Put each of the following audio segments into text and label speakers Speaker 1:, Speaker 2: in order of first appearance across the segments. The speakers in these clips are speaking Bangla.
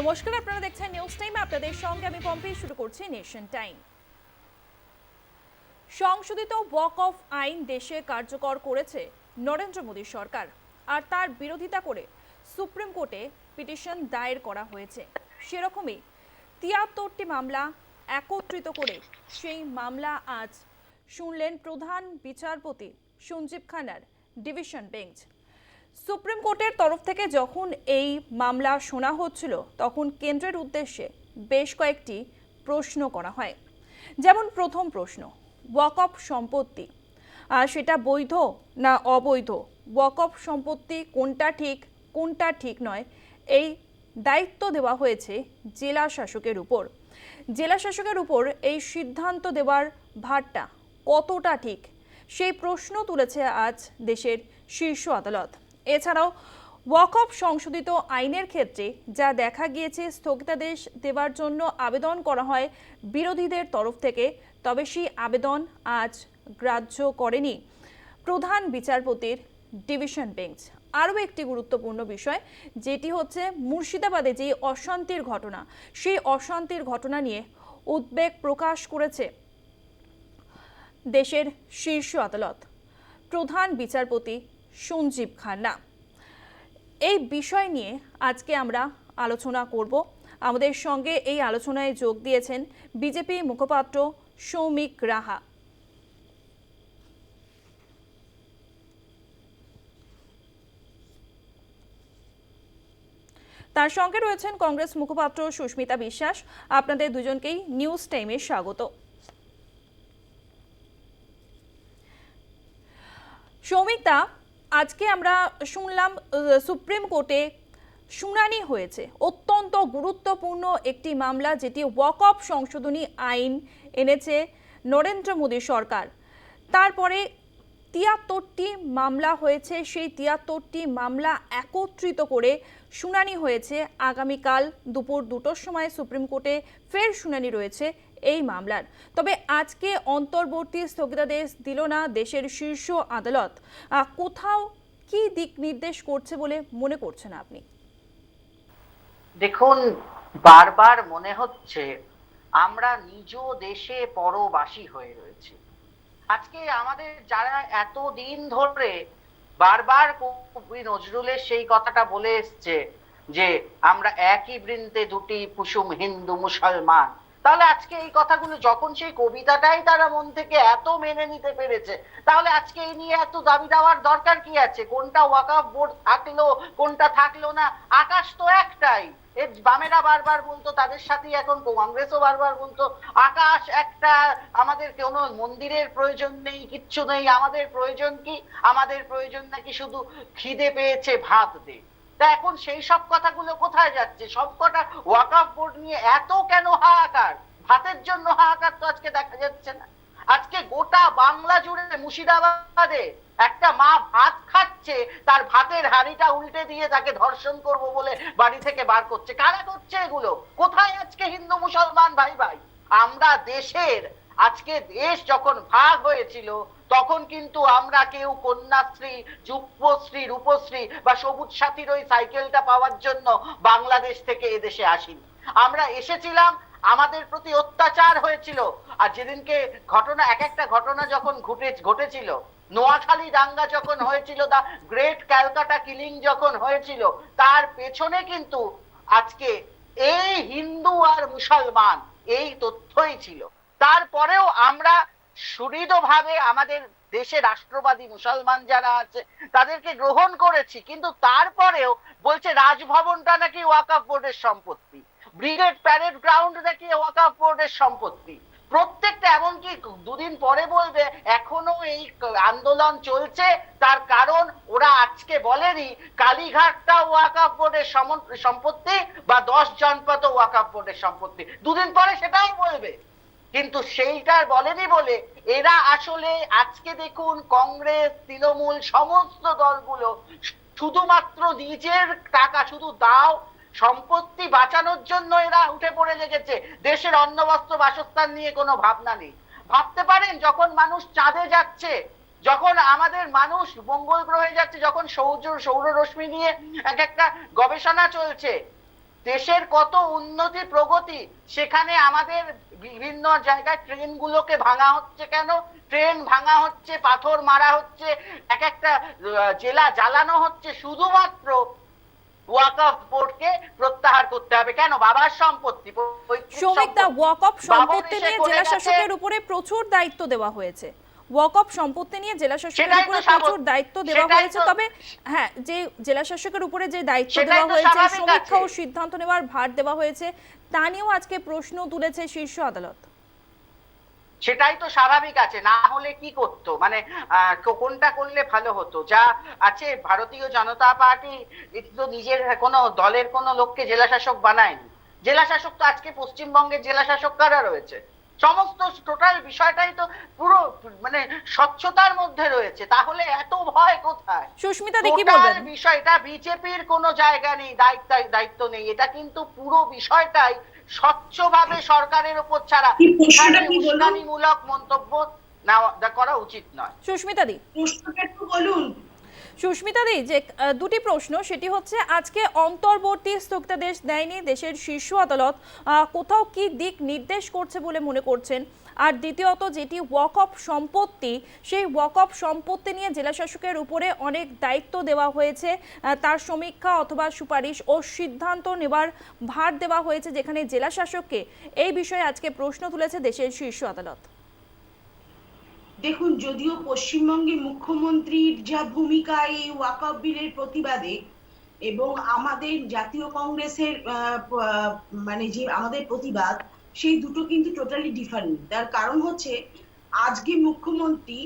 Speaker 1: নমস্কার, আপনারা দেখছেন নিউজ টাইম আপনাদের সঙ্গে আমি পম্পি, শুরু করছি নেশন টাইম সংশোধিত ওয়াক অফ আইন দেশে কার্যকর করেছে নরেন্দ্র মোদী সরকার, আর তার বিরোধিতা করে সুপ্রিম কোর্টে পিটিশন দায়ের করা হয়েছে। সেরকমই তিয়াত্তরটি মামলা একত্রিত করে সেই মামলা আজ শুনলেন প্রধান বিচারপতি সঞ্জীব খানার ডিভিশন বেঞ্চ সুপ্রিম কোর্টের তরফ থেকে যখন এই মামলা শোনা হচ্ছিল, তখন কেন্দ্রের উদ্দেশ্যে বেশ কয়েকটি প্রশ্ন করা হয়। যেমন প্রথম প্রশ্ন ওয়াকফ সম্পত্তি। সেটা বৈধ না অবৈধ? ওয়াকফ সম্পত্তি কোনটা ঠিক কোনটা ঠিক নয়, এই দায়িত্ব দেওয়া হয়েছে জেলা শাসকের উপর। জেলা শাসকের উপর এই সিদ্ধান্ত দেওয়ার ভারটা কতটা ঠিক, সেই প্রশ্ন তুলেছে আজ দেশের শীর্ষ আদালত। এছাড়াও ওয়াকফ সংশোধিত আইনের ক্ষেত্রে যা দেখা গিয়েছে স্থগিতাদেশ দেওয়ার জন্য আবেদন করা হয় বিরোধীদের তরফ থেকে, তবে সেই আবেদন আজ গ্রাহ্য করেনি প্রধান বিচারপতির ডিভিশন বেঞ্চ। আরও একটি গুরুত্বপূর্ণ বিষয়, যেটি হচ্ছে মুর্শিদাবাদে যে অশান্তির ঘটনা, সেই অশান্তির ঘটনা নিয়ে উদ্বেগ প্রকাশ করেছে দেশের শীর্ষ আদালত। প্রধান বিচারপতি সঞ্জীব খান্না এই বিষয় নিয়ে আজকে আমরা আলোচনা করব। আমাদের সঙ্গে এই আলোচনায় যোগ দিয়েছেন বিজেপি মুখপাত্র সৌমিক রাহা। তার সঙ্গে রয়েছেন কংগ্রেস মুখপাত্র সুস্মিতা বিশ্বাস। আপনাদের দুজনকেই নিউজ টাইমে স্বাগত। সৌমিতা আজকে আমরা শুনলাম সুপ্রিম কোর্টে শুনানি হয়েছে। অত্যন্ত গুরুত্বপূর্ণ একটি মামলা যেটি ওয়াকফ সংশোধনী আইন এনেছে নরেন্দ্র মোদী সরকার। তারপরে তিয়াত্তরটি মামলা হয়েছে, সেই তিয়াত্তরটি মামলা একত্রিত করে শুনানি হয়েছে। আগামীকাল দুপুর দুটোর সময় সুপ্রিম কোর্টে ফের শুনানি রয়েছে। এই মামলার। তবে আজকে অন্তর্বর্তী স্থগিতাদেশ দিল না দেশের শীর্ষ আদালত। কোথাও কি দিক নির্দেশ করছে বলে মনে করছেন আপনি?
Speaker 2: দেখুন, বারবার মনে হচ্ছে আমরা নিজ দেশে পরবাসী হয়ে রয়েছি। আজকে আমাদের যারা এত দিন ধরে বারবার কবি নজরুলের সেই কথাটা বলে এসছে যে, আমরা একই বৃন্তে দুটি কুসুম হিন্দু মুসলমান। তাহলে আজকে এই কথাগুলো যখন সেই কবিতাটাই তারা মন থেকে এত মেনে নিতে পেরেছে, তাহলে আজকে এই নিয়ে এত দাবি দেওয়ার দরকার কি আছে? কোনটা ওয়াকাফ বোর্ড থাকল, কোনটা থাকল না? আকাশ তো একটাই। এর বামেরা বারবার বলতো, তাদের সাথেই এখন কংগ্রেসও বারবার বলতো, আকাশ একটা, আমাদের কোনো মন্দিরের প্রয়োজন নেই, কিচ্ছু নেই, আমাদের প্রয়োজন কি? আমাদের প্রয়োজন নাকি শুধু খিদে পেয়েছে ভাত দে। তা এখন সেই সব কথাগুলো কোথায় যাচ্ছে? সব কটা ওয়াকাফ বোর্ড নিয়ে এত কেন হাহাকার? ভাতের জন্য হাহাকার তো আজকে দেখা যাচ্ছে না। আজকে গোটা বাংলা জুড়ে মুর্শিদাবাদে একটা মা ভাত খাচ্ছে, তার ভাতের হাঁড়িটা উল্টে দিয়ে তাকে ধর্ষণ করব বলে বাড়ি থেকে বার করছে। কারা করছে এগুলো? কোথায় আজকে হিন্দু মুসলমান ভাই ভাই? আমরা দেশের আজকে দেশ যখন ভাগ হয়েছিল, তখন কিন্তু আমরা কেউ কন্যাশ্রী যুবশ্রী রূপশ্রী বা সবুজ সাথীর ওই সাইকেলটা পাওয়ার জন্য বাংলাদেশ থেকে এদেশে আসিনি। আমরা এসেছিলাম, আমাদের প্রতি অত্যাচার হয়েছিল। আর যেদিনকে ঘটনা, এক একটা ঘটনা যখন ঘটে, ঘটেছিল, নোয়াখালী দাঙ্গা যখন হয়েছিল, দা গ্রেট ক্যালকাটা কিলিং যখন হয়েছিল, তার পেছনে কিন্তু আজকে এই হিন্দু আর মুসলমান এই তথ্যই ছিল। তারপরেও আমরা সুহৃদভাবে আমাদের দেশে রাষ্ট্রবাদী মুসলমান যারা আছে, তাদেরকে গ্রহণ করেছি, কিন্তু তারপরেও বলছে রাজভবনটা নাকি ওয়াকাফ বোর্ডের সম্পত্তি, ব্রিগেড প্যারেড গ্রাউন্ড নাকি ওয়াকাফ বোর্ডের সম্পত্তি। প্রত্যেকটা এমনকি দুদিন পরে বলবে, এখনও এই আন্দোলন চলছে, তার কারণ ওরা আজকে বলেনি, কালীঘাটটা ওয়াকাফ বোর্ডের সম্পত্তি বা দশ জনপদ ওয়াকাফ বোর্ডের সম্পত্তি। দুদিন পরে সেটাও বলবে। কিন্তু সেইটার বলেনি বলে এরা আসলে আজকে দেখুন কংগ্রেস, তৃণমূল, সমস্ত দলগুলো শুধুমাত্র নিজের টাকা শুধু দাও, সম্পত্তি বাঁচানোর জন্য এরা উঠে পড়ে লেগেছে। দেশের অন্ন বস্ত্র বাসস্থান নিয়ে কোনো ভাবনা নেই। ভাবতে পারেন যখন মানুষ চাঁদে যাচ্ছে, যখন আমাদের মানুষ মঙ্গল গ্রহে যাচ্ছে, যখন সৌর সৌর রশ্মি নিয়ে এক একটা গবেষণা চলছে দেশের কত উন্নতি প্রগতি সেখানে আমাদের বিভিন্ন জায়গায় ট্রেনগুলোকে ভাঙা হচ্ছে কেন? ট্রেন ভাঙা হচ্ছে পাথর মারা হচ্ছে এক একটা জেলা জ্বালানো হচ্ছে শুধুমাত্র ওয়াকফ বোর্ডকে প্রত্যাহার করতে হবে। কেন? বাবার সম্পত্তি সম্পত্তি।
Speaker 1: নিয়ে জেলা শাসকের উপরে প্রচুর দায়িত্ব দেওয়া হয়েছে। ওয়াক অফ সম্পত্তি নিয়ে জেলা শাসকের
Speaker 2: সেটাই তো
Speaker 1: উপরে
Speaker 2: স্বাভাবিক।
Speaker 1: প্রচুর দায়িত্ব দেওয়া হয়েছে। তবে হ্যাঁ যে জেলা শাসকের উপরে যে দায়িত্ব দেওয়া হয়েছে সমীক্ষা ও
Speaker 2: আছে।
Speaker 1: সিদ্ধান্ত নেওয়ার ভার দেওয়া হয়েছে তা নিয়েও আজকে প্রশ্ন তুলেছে শীর্ষ আদালত।
Speaker 2: সেটাই তো স্বাভাবিক আছে না হলে কি করতো? মানে কোনটা করলে ভালো হতো? যা আছে ভারতীয় জনতা পার্টি এটি তো নিজের কোনো দলের কোনো লোককে জেলা শাসক বানায়নি। জেলা শাসক তো আজকে পশ্চিমবঙ্গের জেলা শাসক কারা রয়েছে? সমস্ত টোটাল বিষয়টাই তো পুরো মানে স্বচ্ছতার মধ্যে রয়েছে। তাহলে এত ভয় কোথায়?
Speaker 1: সুস্মিতা দি কি বলবেন?
Speaker 2: বিষয়টা বিজেপির কোনো জায়গা নেই দায়িত্ব দায়িত্ব নেই। এটা কিন্তু পুরো বিষয়টাই স্বচ্ছভাবে সরকারের উপর ছাড়া
Speaker 3: কি প্রশ্নটা কি বলুন?
Speaker 2: উস্কানিমূলক মন্তব্য নেওয়া করা উচিত নয়।
Speaker 1: সুস্মিতা দি।
Speaker 3: প্রশ্নটা একটু বলুন।
Speaker 1: সুস্মিতা দি, যে দুটি প্রশ্ন, সেটি হচ্ছে, আজকে অন্তর্বর্তী স্থগিতাদেশ দেয়নি দেশের শীর্ষ আদালত কোথাও কি দিক নির্দেশ করছে বলে মনে করছেন? আর দ্বিতীয়ত, যেটি ওয়াক অফ সম্পত্তি, সেই ওয়াক অফ সম্পত্তি নিয়ে জেলা শাসকের উপরে অনেক দায়িত্ব দেওয়া হয়েছে তার সমীক্ষা অথবা সুপারিশ ও সিদ্ধান্ত নেবার ভার দেওয়া হয়েছে যেখানে জেলা শাসককে এই বিষয়ে আজকে প্রশ্ন তুলেছে দেশের শীর্ষ আদালত।
Speaker 3: দেখুন, যদিও পশ্চিমবঙ্গে মুখ্যমন্ত্রীর যা ভূমিকা এই ওয়াকফ বিলের প্রতিবাদে এবং আমাদের জাতীয় কংগ্রেসের মানে যে আমাদের প্রতিবাদ, সেই দুটো কিন্তু টোটালি ডিফারেন্ট তার কারণ হচ্ছে, আজকে মুখ্যমন্ত্রী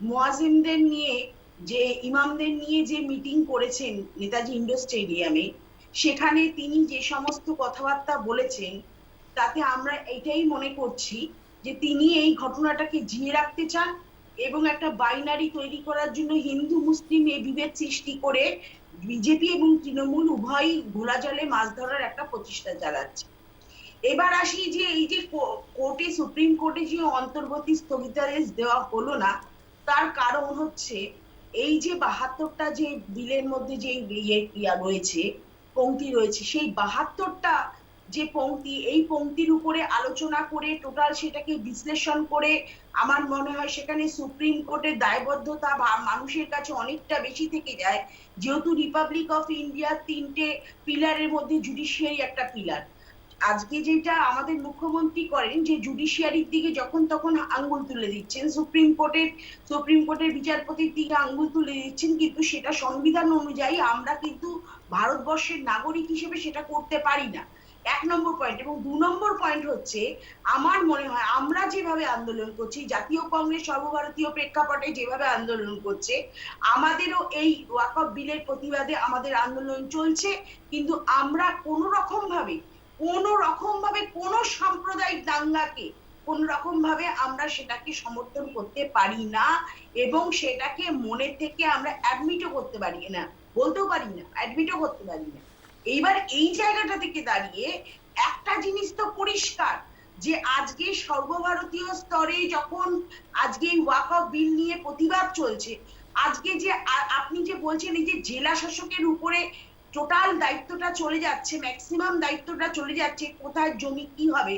Speaker 3: মোয়াজিমদের নিয়ে যে, ইমামদের নিয়ে যে মিটিং করেছেন নেতাজি ইন্ডোর স্টেডিয়ামে, সেখানে তিনি যে সমস্ত কথাবার্তা বলেছেন, তাতে আমরা এটাই মনে করছি যে তিনি এই ঘটনাটাকে জিয়ে রাখতে চান এবং একটা বাইনারি তৈরি করার জন্য হিন্দু, মুসলিম এই বিভেদ সৃষ্টি করে বিজেপি এবং তৃণমূল উভয়ই ঘোলা জলে মাছ ধরার একটা প্রচেষ্টা চালাচ্ছে। এবার আসি যে এই যে কোর্টে, সুপ্রিম কোর্টে যে অন্তর্বর্তী স্থগিতাদেশ দেওয়া হলো না, তার কারণ হচ্ছে এই যে বাহাত্তরটা যে বিলের মধ্যে যে ইয়ে রয়েছে, পংক্তি রয়েছে, সেই বাহাত্তরটা যে পংক্তি এই পংক্তির উপরে আলোচনা করে টোটাল সেটাকে বিশ্লেষণ করে আমার মনে হয় সেখানে সুপ্রিম কোর্টের দায়বদ্ধতা বা মানুষের কাছে অনেকটা বেশি থেকে যায়। যেহেতু রিপাবলিক অফ ইন্ডিয়ার তিনটে পিলারের মধ্যে জুডিশিয়ারি একটা পিলার আজকে যেটা আমাদের মুখ্যমন্ত্রী করেন যে জুডিশিয়ারির দিকে যখন তখন আঙ্গুল তুলে দিচ্ছেন। সুপ্রিম কোর্টের সুপ্রিম কোর্টের বিচারপতির দিকে আঙ্গুল তুলে দিচ্ছেন কিন্তু সেটা সংবিধান অনুযায়ী আমরা কিন্তু ভারতবর্ষের নাগরিক হিসেবে সেটা করতে পারি না। এক নম্বর পয়েন্ট এবং দু নম্বর পয়েন্ট হচ্ছে, আমার মনে হয় আমরা যেভাবে আন্দোলন করছি, জাতীয় কংগ্রেস সর্বভারতীয় প্রেক্ষাপটে যেভাবে আন্দোলন করছে, আমাদেরও এই ওয়াকফ বিলের প্রতিবাদে আমাদের আন্দোলন চলছে, কিন্তু আমরা কোনো রকম ভাবে কোনো রকম ভাবে কোনো সাম্প্রদায়িক দাঙ্গাকে কোন রকম ভাবে আমরা সেটাকে সমর্থন করতে পারি না এবং সেটাকে মনে থেকে আমরা অ্যাডমিটও করতে পারি না, বলতেও পারি না অ্যাডমিটও করতে পারি না। এইবার এই জায়গাটা থেকে দাঁড়িয়ে একটা জিনিস তো পরিষ্কার, যে আজকে সর্বভারতীয় স্তরে যখন আজকে ওয়াকফ বিল নিয়ে প্রতিবাদ চলছে, আজকে যে আপনি যে বলছেন এই যে জেলা শাসকের উপরে টোটাল দায়িত্বটা চলে যাচ্ছে, ম্যাক্সিমাম দায়িত্বটা চলে যাচ্ছে, কোথায় জমি কি হবে?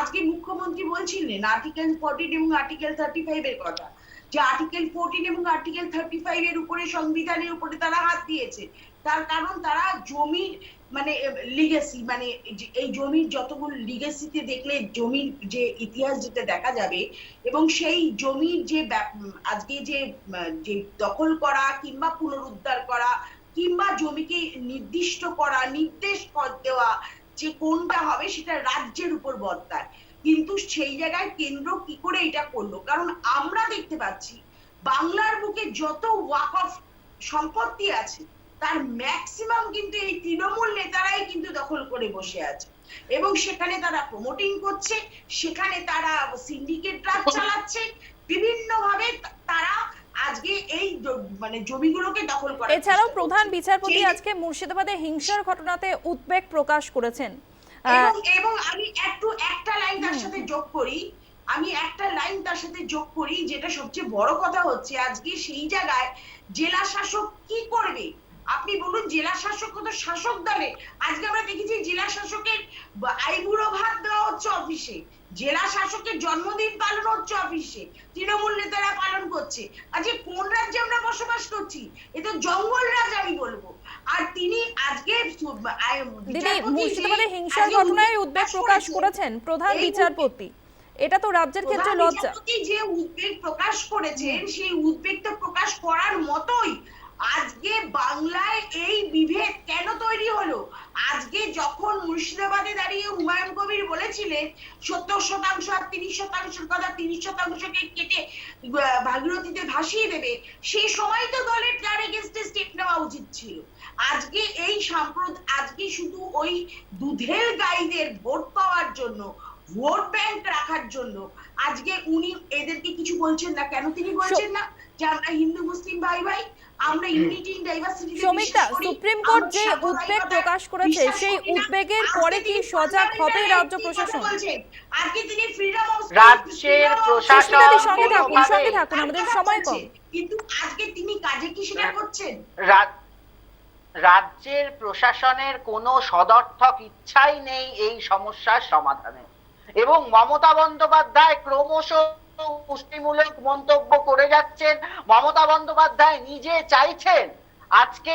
Speaker 3: আজকে মুখ্যমন্ত্রী বলছিলেন আর্টিকেল ফোরটিন এবং আর্টিকেল থার্টি ফাইভ এর কথা, যে আর্টিকেল ফোরটিন এবং আর্টিকেল থার্টি ফাইভ এর উপরে, সংবিধানের উপরে তারা হাত দিয়েছে। তার কারণ তারা জমির মানে লিগেসি মানে এই জমির যতগুলো লিগেসিতে দেখলে জমির যে ইতিহাস যেটা দেখা যাবে এবং সেই জমির যে আজকে যে যে দখল করা কিংবা পুনরুদ্ধার করা কিংবা জমিকে নির্দিষ্ট করা, নির্দেশ দেওয়া যে কোনটা হবে সেটা রাজ্যের উপর বর্তায়। কিন্তু সেই জায়গায় কেন্দ্র কি করে এটা করল? কারণ আমরা দেখতে পাচ্ছি বাংলার বুকে যত ওয়াক অফ সম্পত্তি আছে তার ম্যাক্সিমাম কিন্তু এই তৃণমূল নেতারাই কিন্তু দখল করে বসে আছে। এবং সেখানে তারা প্রমোটিং করছে সেখানে তারা সিন্ডিকেট রাজ চালাচ্ছে বিভিন্ন ভাবে তারা আজকে এই মানে জমিগুলোকে দখল
Speaker 1: এছাড়াও প্রধান বিচারপতি আজকে মুর্শিদাবাদে হিংসার ঘটনাতে উদ্বেগ প্রকাশ করেছেন।
Speaker 3: এবং আমি একটু একটা লাইন তার সাথে যোগ করি। আমি একটা লাইন তার সাথে যোগ করি যেটা সবচেয়ে বড় কথা হচ্ছে আজকে সেই জায়গায় জেলা শাসক কি করবে? আপনি বলুন জেলা শাসক তো শাসক দলে? আজকে আমরা দেখেছি জেলা শাসকের আইবুড়ো ভাত দেওয়া হচ্ছে অফিসে। জেলা শাসকের জন্মদিন পালন হচ্ছে অফিসে। তৃণমূল নেতারা পালন করছে। আজকে কোন রাজ্যে আমরা বসবাস করছি? এ তো জঙ্গল রাজ আমি বলব। আর তিনি আজকে
Speaker 1: দিদি হিংসার ঘটনায়
Speaker 3: উদ্বেগ
Speaker 1: উদ্বেগ
Speaker 3: প্রকাশ
Speaker 1: করেছেন। প্রধান বিচারপতি। এটা তো রাজ্যের ক্ষেত্রে লজ্জা।
Speaker 3: যে উদ্বেগ প্রকাশ করেছেন সেই উদ্বেগটা প্রকাশ করার মতোই আজকে বাংলায় এই বিভেদ কেন তৈরি হলো? আজকে যখন মুর্শিদাবাদে দাঁড়িয়ে হুমায়ুন কবির বলেছিলেন, সত্তর শতাংশ আর তিরিশ শতাংশের কথা তিরিশ শতাংশকে কেটে ভাগীরথীতে ভাসিয়ে দেবে, সেই সময় তো দলের তার এগেনস্টে স্টেপ নেওয়া উচিত ছিল। আজকে এই সাম্প্রদ, আজকে শুধু ওই দুধের গাইদের ভোট পাওয়ার জন্য ভোট ব্যাংক রাখার জন্য আজকে উনি এদেরকে কিছু বলছেন না। কেন তিনি বলছেন না যে আমরা হিন্দু মুসলিম ভাই ভাই আমরা ইউনিটি ইন ডাইভার্সিটি
Speaker 1: সমিতা সুপ্রিম কোর্ট যে উদ্বেগ প্রকাশ করেছে সেই উদ্বেগের পরে কি সজাগ হবে রাজ্য প্রশাসন?
Speaker 3: আজকে তিনি ফ্রিডম অফ
Speaker 2: রাজ্যের প্রশাসন
Speaker 1: সঙ্গে থাকুন সঙ্গে থাকুন আমাদের সময় কম।
Speaker 3: কিন্তু আজকে তিনি কাজে কি সেটা করছেন?
Speaker 2: রাজ্যের প্রশাসনের কোনো সদর্থক ইচ্ছাই নেই এই সমস্যার সমাধানে। এবং মমতা বন্দ্যোপাধ্যায় ক্রমশ পুষ্টিমূলক মন্তব্য করে যাচ্ছেন। মমতা বন্দ্যোপাধ্যায় নিজে চাইছেন আজকে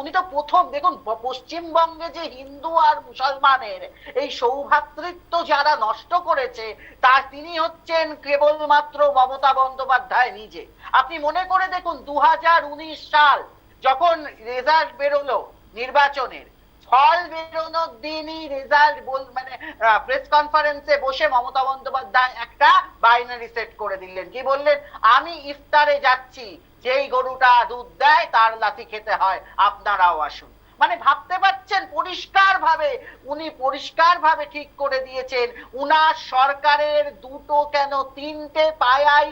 Speaker 2: উনি তো প্রথম, দেখুন পশ্চিমবঙ্গে যে হিন্দু আর মুসলমানের এই সৌভ্রাতৃত্ব যারা নষ্ট করেছে, তার তিনি হচ্ছেন কেবলমাত্র মমতা বন্দ্যোপাধ্যায় নিজে। আপনি মনে করে দেখুন দু হাজার উনিশ সাল যখন রেজাল্ট বেরোলো নির্বাচনের ফল বেরোনোর দিনই রেজাল্ট বল মানে প্রেস কনফারেন্সে বসে মমতা বন্দ্যোপাধ্যায় একটা বাইনারি সেট করে দিলেন। কি বললেন? আমি ইফতারে যাচ্ছি, যেই গরুটা দুধ দেয় তার লাথি খেতে হয়, আপনারাও আসুন। মানে ভাবতে পারছেন পরিষ্কার ভাবে উনি পরিষ্কার ভাবে ঠিক করে দিয়েছেন, উনার সরকারের দুটো কেন তিনটে পায়াই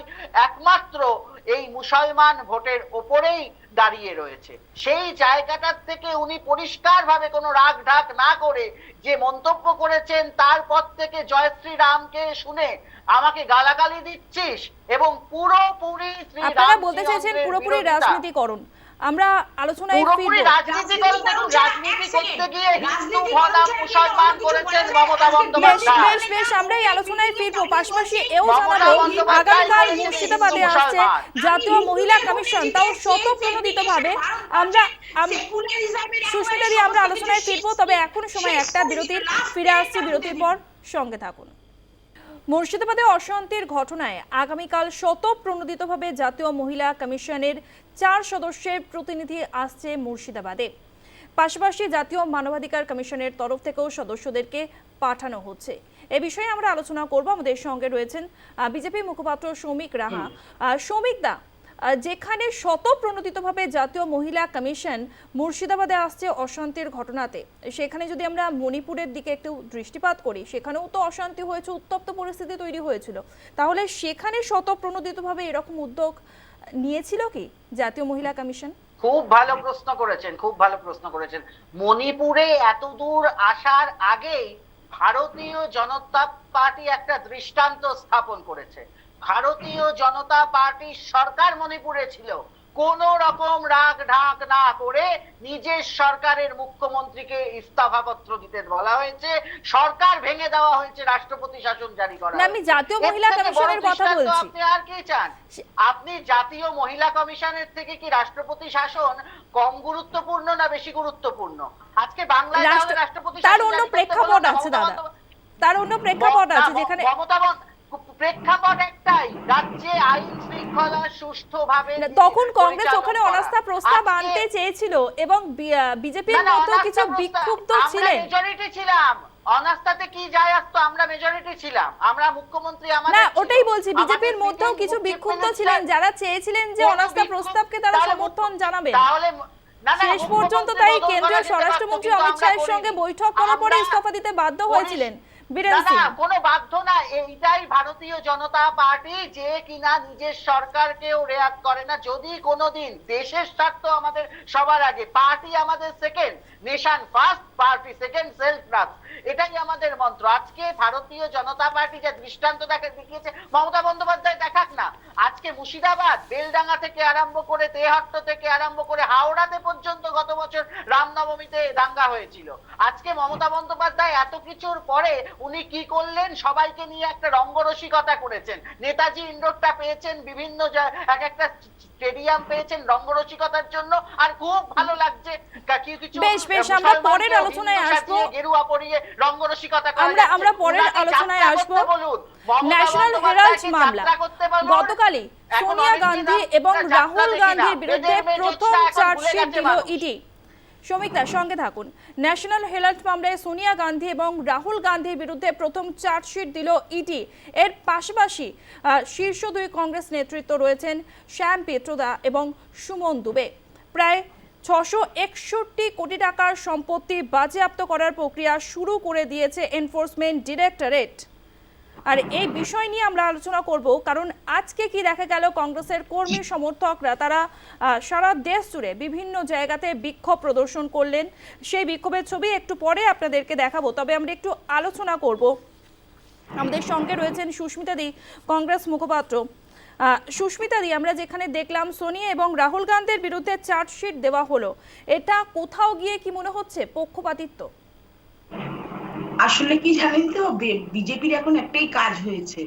Speaker 2: একমাত্র মুসলমান ভোটের ওপরেই দাঁড়িয়ে রয়েছে সেই জায়গাটার থেকে উনি পরিষ্কার ভাবে কোনো রাগ ঢাক না করে যে মন্তব্য করেছেন তারপর থেকে জয়শ্রী রামকে শুনে আমাকে গালাগালি দিচ্ছিস এবং পুরোপুরি শ্রী
Speaker 1: আপনারা বলতে চাইছেন পুরোপুরি। রাজনীতিকরণ আমরা আলোচনায়
Speaker 2: পুরোপুরি
Speaker 1: ফিরবো।
Speaker 2: রাজনীতি করে দেখুন রাজনীতি করতে গিয়ে হিন্দু ভলা মুসলমান করেছেন মমতা বন্দ্যোপাধ্যায়।
Speaker 1: বেশ বেশ আমরা এই আলোচনায় ফিরবো। পাশাপাশি এও জানাব আগামীকাল মুর্শিদাবাদে আসছে জাতীয় মহিলা কমিশন। তাও স্বতঃপ্রণোদিত ভাবে আমরা আম- সুস্মিতা দিয়ে আমরা আলোচনায় ফিরবো তবে এখন সময় একটা বিরতির। ফিরে আসছি বিরতির পর। সঙ্গে থাকুন। মুর্শিদাবাদে অশান্তির ঘটনায় আগামীকাল স্বতঃপ্রণোদিতভাবে জাতীয় মহিলা কমিশনের চার সদস্যের প্রতিনিধি আসছে মুর্শিদাবাদে। পাশাপাশি জাতীয় মানবাধিকার কমিশনের তরফ থেকেও সদস্যদেরকে পাঠানো হচ্ছে। এ বিষয়ে আমরা আলোচনা করব। আমাদের সঙ্গে রয়েছেন বিজেপি মুখপাত্র শ্রমিক রাহা। শ্রমিক সৌমিক দা যেখানে স্বতঃপ্রণোদিতভাবে জাতীয় মহিলা কমিশন মুর্শিদাবাদে আসছে অশান্তির ঘটনাতে। সেখানে যদি আমরা মণিপুরের দিকে একটু দৃষ্টিপাত করি, সেখানেও তো অশান্তি হয়েছে, উত্তপ্ত পরিস্থিতি তৈরি হয়েছিল। তাহলে সেখানে স্বতঃপ্রণোদিতভাবে এরকম উদ্যোগ নিয়েছিল কি জাতীয় মহিলা কমিশন?
Speaker 2: খুব ভালো প্রশ্ন করেছেন, খুব ভালো প্রশ্ন করেছেন। মণিপুরে এত দূর আসার আগেই ভারতীয় জনতা পার্টি একটা দৃষ্টান্ত স্থাপন করেছে। ভারতীয় জনতা পার্টির সরকার মণিপুরে ছিল। কোন রকম রাগ ঢাক না করে নিজের সরকারের মুখ্যমন্ত্রীকে ইস্তফা পত্র দিতে বলা হয়েছে। সরকার ভেঙে দেওয়া হয়েছে রাষ্ট্রপতি শাসন জারি করা
Speaker 1: আমি জাতীয় মহিলা কমিশনের কথা বলছি।
Speaker 2: আপনি আর কি চান? আপনি জাতীয় মহিলা কমিশনের থেকে কি রাষ্ট্রপতি শাসন কম গুরুত্বপূর্ণ না বেশি গুরুত্বপূর্ণ? আজকে বাংলায় রাষ্ট্রপতি
Speaker 1: তার অন্য প্রেক্ষাপট আছে দাদা। তার অন্য প্রেক্ষাপট আছে যেখানে
Speaker 2: প্রেক্ষাপট একটাই রাজ্যে আইন শৃঙ্খলা সুষ্ঠুভাবে
Speaker 1: তখন কংগ্রেস ওখানে অনাস্থা প্রস্তাব আনতে চেয়েছিল এবং বিজেপির মতো কিছু বিক্ষুব্ধ ছিলেন।
Speaker 2: মেজরিটি ছিলাম। অনাস্থাতে কি যায় আসতো আমরা মেজরিটি ছিলাম। আমরা মুখ্যমন্ত্রী আমাদের
Speaker 1: না ওটাই বলছি বিজেপির মধ্যেও কিছু বিক্ষুব্ধ ছিলেন যারা চেয়েছিলেন যে অনাস্থা প্রস্তাবকে তারা সমর্থন জানাবেন।
Speaker 2: তাহলে
Speaker 1: শেষ পর্যন্ত তাই কেন্দ্রীয় স্বরাষ্ট্রমন্ত্রী অমিত শাহের সঙ্গে বৈঠক করার পরে ইস্তফা দিতে বাধ্য হয়েছিলেন।
Speaker 2: কোনো বাধ্য না এইটাই ভারতীয় জনতা পার্টি যে কিনা নিজের সরকারকেও রেয়াত করে না। যদি কোনোদিন দেশের স্বার্থ আমাদের সবার আগে পার্টি আমাদের second nation first party second self first এটাই আমাদের মন্ত্র। আজকে ভারতীয় জনতা পার্টি যা দৃষ্টান্ত দেখা দেখিয়েছে মমতা বন্দ্যোপাধ্যায় দেখাক না। আজকে মুর্শিদাবাদ বেলডাঙ্গা থেকে আরম্ভ করে তেহট্ট থেকে আরম্ভ করে হাওড়াতে পর্যন্ত গত বছর রামনবমীতে দাঙ্গা হয়েছিল। আজকে মমতা বন্দ্যোপাধ্যায় এত কিছুর পরে উনি কি করলেন? সবাইকে নিয়ে একটা রঙ্গরসিকতা করেছেন। নেতাজি ইন্ডোরটা পেয়েছেন বিভিন্ন এক একটা স্টেডিয়াম পেয়েছেন রঙ্গরসিকতার জন্য। আর খুব ভালো লাগছে কিছু
Speaker 1: বেশ, বেশ, আমরা পরের আলোচনায় আসব।
Speaker 2: গেরুয়া পরিয়ে রঙ্গরসিকতা করা
Speaker 1: আমরা- আমরা পরের আলোচনায়
Speaker 2: যাত্রা করতে
Speaker 1: ন্যাশনাল হেরাল্ড মামলা। গতকালই সোনিয়া গান্ধী এবং রাহুল গান্ধীর বিরুদ্ধে প্রথম চার্জশিট দিল ইডি। শ্রমিকদা সঙ্গে থাকুন। ন্যাশনাল হেরাল্ড মামলায় সোনিয়া গান্ধী এবং রাহুল গান্ধীর বিরুদ্ধে প্রথম চার্জশিট দিল ইডি। এর পাশাপাশি শীর্ষ দুই কংগ্রেস নেতৃত্ব রয়েছেন শ্যাম পেট্রোদা এবং সুমন দুবে। প্রায় ছশো একষট্টি কোটি টাকার সম্পত্তি বাজেয়াপ্ত করার প্রক্রিয়া শুরু করে দিয়েছে এনফোর্সমেন্ট ডিরেক্টরেট আর এই বিষয় নিয়ে আমরা আলোচনা করব, কারণ আজকে কি দেখা গেল কংগ্রেসের কর্মী সমর্থকরা, তারা সারা দেশ জুড়ে বিভিন্ন জায়গাতে বিক্ষোভ প্রদর্শন করলেন। সেই বিক্ষোভের ছবি একটু পরে আপনাদেরকে দেখাবো, তবে আমরা একটু আলোচনা করব। আমাদের সঙ্গে রয়েছেন সুস্মিতা দি, কংগ্রেস মুখপাত্র। সুস্মিতা দি, আমরা যেখানে দেখলাম সোনিয়া এবং রাহুল গান্ধীর বিরুদ্ধে চার্জশিট দেওয়া হলো, এটা কোথাও গিয়ে কি মনে হচ্ছে পক্ষপাতিত্ব?
Speaker 3: আসলে কি জানেন তো বিজেপির এখন একটাই কাজ হয়েছে।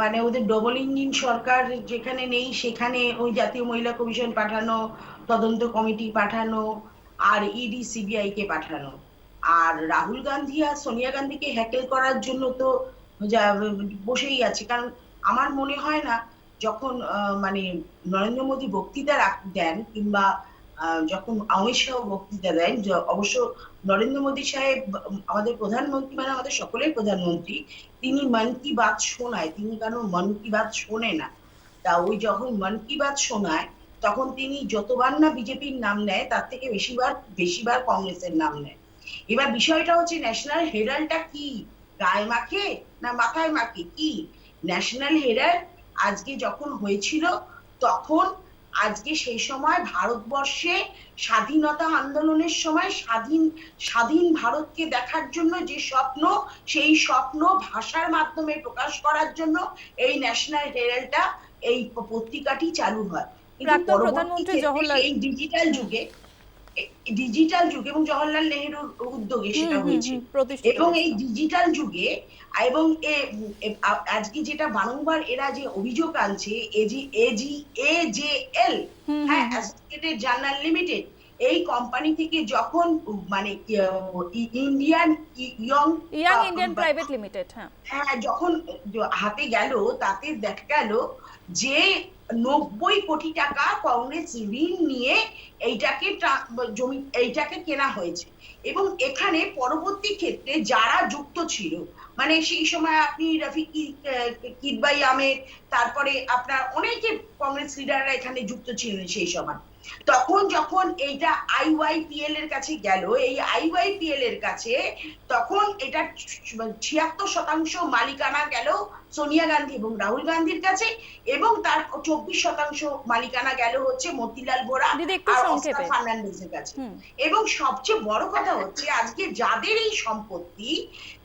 Speaker 3: মানে ওদের ডবল ইঞ্জিন সরকার যেখানে নেই, সেখানে ওই জাতীয় মহিলা কমিশন পাঠানো, তদন্ত কমিটি পাঠানো, আর ইডি সিবিআই কে পাঠানো। আর রাহুল গান্ধী আর সোনিয়া গান্ধীকে হ্যাকেল করার জন্য তো বসেই আছে। কারণ আমার মনে হয় না, যখন মানে নরেন্দ্র মোদী বক্তৃতা দেন কিংবা যখন অমিত শাহ বক্তৃতা দেন অবশ্য নরেন্দ্র মোদী সাহেব, আমাদের প্রধানমন্ত্রী মানে আমাদের সকলের প্রধানমন্ত্রী, তিনি মন কি বাত শোনায়, তিনি কারণ মন কি বাত শোনে না? তা ওই যখন মন কি বাত শোনায়, তখন তিনি যতবার না বিজেপির নাম নেয়, তার থেকে বেশিবার বেশিবার কংগ্রেসের নাম নেয়। এবার বিষয়টা হচ্ছে ন্যাশনাল হেরাল্ডটা কি? গায়ে মাখে না মাথায় মাখে? কি? ন্যাশনাল হেরাল্ড আজকে যখন হয়েছিল, তখন আজকে সেই সময় ভারতবর্ষে স্বাধীনতা আন্দোলনের সময় স্বাধীন স্বাধীন ভারতকে দেখার জন্য যে স্বপ্ন সেই স্বপ্ন ভাষার মাধ্যমে প্রকাশ করার জন্য এই ন্যাশনাল হেরাল্ডটা এই পত্রিকাটি চালু হয়। কিন্তু পরবর্তী এই ডিজিটাল যুগে ডিজিটাল যুগে এবং জওহরলাল নেহেরুর উদ্যোগে সেটা হয়েছে। এবং এই ডিজিটাল যুগে এবং এ- এ- আজকে যেটা বারংবার এরা যে অভিযোগ আনছে এজি এজি এজেএল
Speaker 1: হুম,
Speaker 3: হ্যাঁ
Speaker 1: হুম, হুম।
Speaker 3: অ্যাসোসিয়েটেড জার্নাল লিমিটেড এই কোম্পানি থেকে যখন মানে Indian young
Speaker 1: young Indian private limited হ্যাঁ।
Speaker 3: হ্যাঁ যখন হাতে গেল তাতে দেখা গেল যে নব্বই কোটি টাকা কংগ্রেস ঋণ নিয়ে এইটাকে জমি, এইটাকে কেনা হয়েছে। এবং এখানে পরবর্তী ক্ষেত্রে যারা যুক্ত ছিল মানে সেই সময় আপনি রফিক কিদবাই আহমেদ, তারপরে আপনার অনেকে কংগ্রেস লিডাররা এখানে যুক্ত ছিলেন সেই সময়। তখন যখন এইটা আইওয়াইপিএল এর কাছে গেল, এই আইওয়াইপিএল এর কাছে তখন এটা ছিয়াত্তর শতাংশ মালিকানা গেল সোনিয়া গান্ধী এবং রাহুল গান্ধীর কাছে এবং তার চব্বিশ শতাংশ মালিকানা গেল হচ্ছে মতিলাল বোরা আর অস্কার ফার্নান্ডেজের কাছে। এবং সবচেয়ে বড় কথা হচ্ছে আজকে যাদের এই সম্পত্তি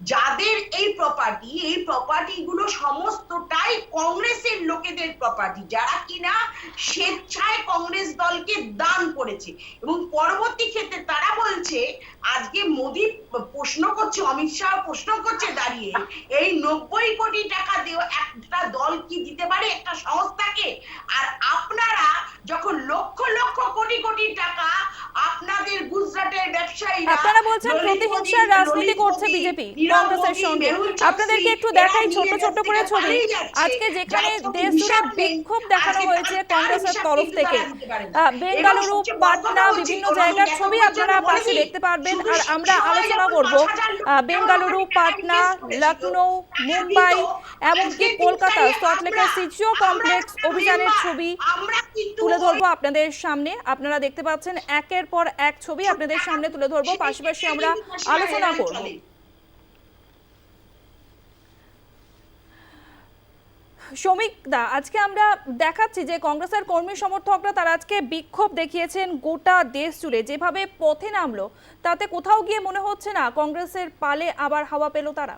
Speaker 3: যাদের এই প্রপার্টি এই প্রপার্টি গুলো সমস্তটাই কংগ্রেসের লোকেদের প্রপার্টি যারা কিনা স্বেচ্ছায় কংগ্রেস দলকে দান করেছে। এবং পরবর্তী ক্ষেত্রে তারা বলছে আজকে মোদী প্রশ্ন করছে, অমিত শাহ প্রশ্ন করছে দাঁড়িয়ে, এই নব্বই কোটি টাকা দেওয়া একটা দল কি দিতে পারে একটা সংস্থাকে? আর আপনারা
Speaker 1: আপনারা বলছেন প্রতিহিংসার রাজনীতি করছে বিজেপি কংগ্রেসের সঙ্গে। আপনাদেরকে একটু দেখাই ছোট ছোট করে ছবি। আজকে যেখানে দেশ জুড়ে বিক্ষোভ দেখানো হয়েছে কংগ্রেসের তরফ থেকে। বেঙ্গালুরু পাটনা বিভিন্ন জায়গার ছবি আপনারা পাশে দেখতে পারবেন। আর আমরা আলোচনা করব বেঙ্গালুরু পাটনা লখনৌ মুম্বাই এমনকি কলকাতা সল্টলেকের সিজিও কমপ্লেক্স অভিযানের ছবি তুলে ধরবো আপনাদের সামনে। আপনারা দেখতে পাচ্ছেন একের পর এক ছবি আপনাদের সামনে তুলে ধরবো, পাশাপাশি আমরা আলোচনা করব। শ্রমিক দা, আজকে আমরা দেখাচ্ছি যে কংগ্রেসের কর্মী সমর্থকরা তারা আজকে বিক্ষোভ দেখিয়েছেন গোটা দেশ জুড়ে। যেভাবে পথে নামলো, তাতে কোথাও গিয়ে মনে হচ্ছে না কংগ্রেসের পালে আবার হাওয়া পেল তারা?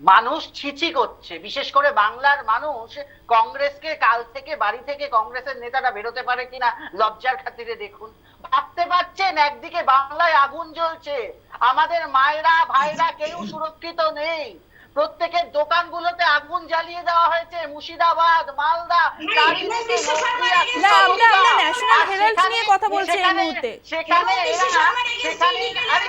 Speaker 2: মানুষ ছিচি করছে, বিশেষ করে বাংলার মানুষ কংগ্রেসকে কাল থেকে, বাড়ি থেকে কংগ্রেসের নেতারা বেরোতে পারে কিনা, লজ্জার খাতিরে দেখুন। ভাবতে পারছেন একদিকে বাংলায় আগুন জ্বলছে। আমাদের মায়েরা ভাইরা কেউ সুরক্ষিত নেই। প্রত্যেকের দোকানগুলোতে আগুন জ্বালিয়ে দেওয়া হয়েছে। মুর্শিদাবাদ মালদা সেখানে-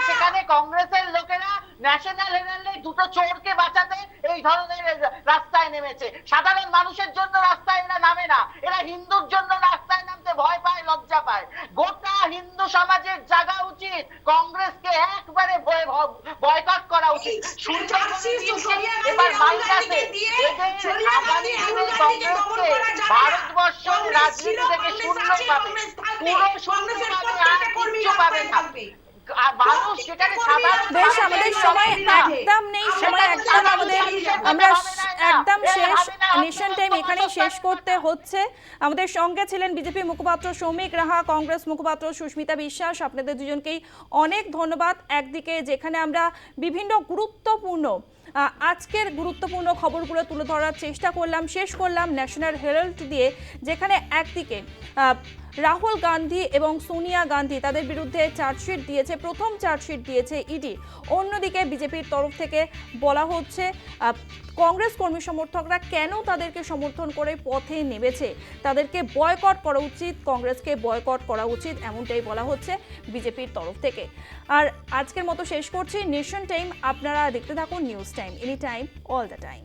Speaker 2: সেখানে- কংগ্রেসের লোকেরা ন্যাশনাল হেরাল্ডে দুটো চোরকে বাঁচাতে এই ধরনের রাস্তায় নেমেছে। সাধারণ মানুষের জন্য রাস্তায় এরা নামে না। এরা হিন্দুর জন্য রাস্তায় নামতে ভয় পায় লজ্জা পায়। গোটা হিন্দু সমাজের জাগা উচিত কংগ্রেসকে একবারে বয়কট করা উচিত। সুন্দর করে দিয়েছে, এবার মাইনাসে আগামী কংগ্রেসকে ভারতবর্ষের রাজনীতি থেকে শূন্য পাবে। পুরো শূন্য পাবে আর কিচ্ছু পাবে না।
Speaker 1: বেশ আমাদের সময়। একদম নেই সময় একদম আমাদের আমরা একদম শেষ নেশন টাইম এখানেই শেষ করতে হচ্ছে আমাদের সঙ্গে ছিলেন বিজেপি মুখপাত্র সৌমিক রাহা কংগ্রেস মুখপাত্র সুস্মিতা বিশ্বাস আপনাদের দুজনকেই অনেক ধন্যবাদ একদিকে যেখানে আমরা বিভিন্ন গুরুত্বপূর্ণ আজকের গুরুত্বপূর্ণ খবরগুলো তুলে ধরার চেষ্টা করলাম শেষ করলাম ন্যাশনাল হেরাল্ড দিয়ে যেখানে একদিকে আহ, রাহুল গান্ধী এবং সোনিয়া গান্ধী তাদের বিরুদ্ধে চার্জশিট দিয়েছে, প্রথম চার্জশিট দিয়েছে ইডি অন্যদিকে বিজেপির তরফ থেকে বলা হচ্ছে কংগ্রেস কর্মী সমর্থকরা কেন তাদেরকে সমর্থন করে পথে নেমেছে? তাদেরকে বয়কট করা উচিত, কংগ্রেসকে বয়কট করা উচিত, এমনটাই বলা হচ্ছে বিজেপির তরফ থেকে। আর আজকের মতো শেষ করছি। নেশন টাইম আপনারা দেখতে থাকুন news time any time all the time